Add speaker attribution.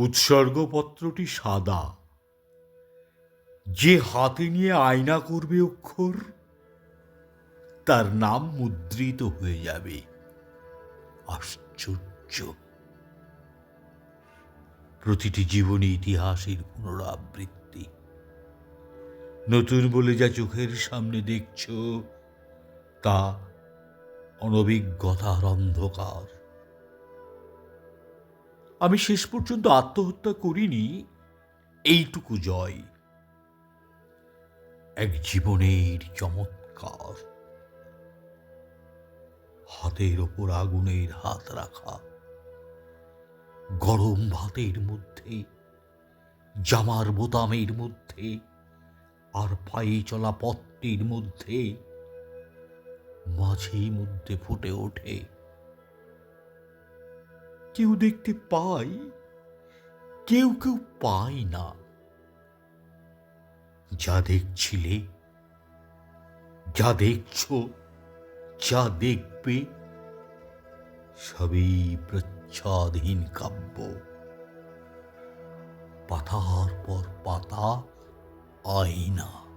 Speaker 1: উৎসর্গপত্রটি সাদা। যে হাতে নিয়ে আয়না করবে অক্ষর, তার নাম মুদ্রিত হয়ে যাবে। আশ্চর্য। প্রতিটি জীবনী ইতিহাসের পুনরাবৃত্তি। নতুন বলে যা চোখের সামনে দেখছ, তা অনভিজ্ঞতার অন্ধকার। আমি শেষ পর্যন্ত আত্মহত্যা করিনি, এইটুকু জয়। এক জীবনের চমৎকার। হাতের ওপর আগুনের হাত রাখা। গরম ভাতের মধ্যে, জামার বোতামের মধ্যে, আর পায়ে চলা পথটির মধ্যে মাঝে মধ্যে ফুটে ওঠে কেউ দেখতে পাই, কেউ কেউ পায় না। যা দেখছিলে, যা দেখছ, যা দেখবে, সবই প্রচ্ছাদহীন কাব্য। পাতার পর পাতা আয়না।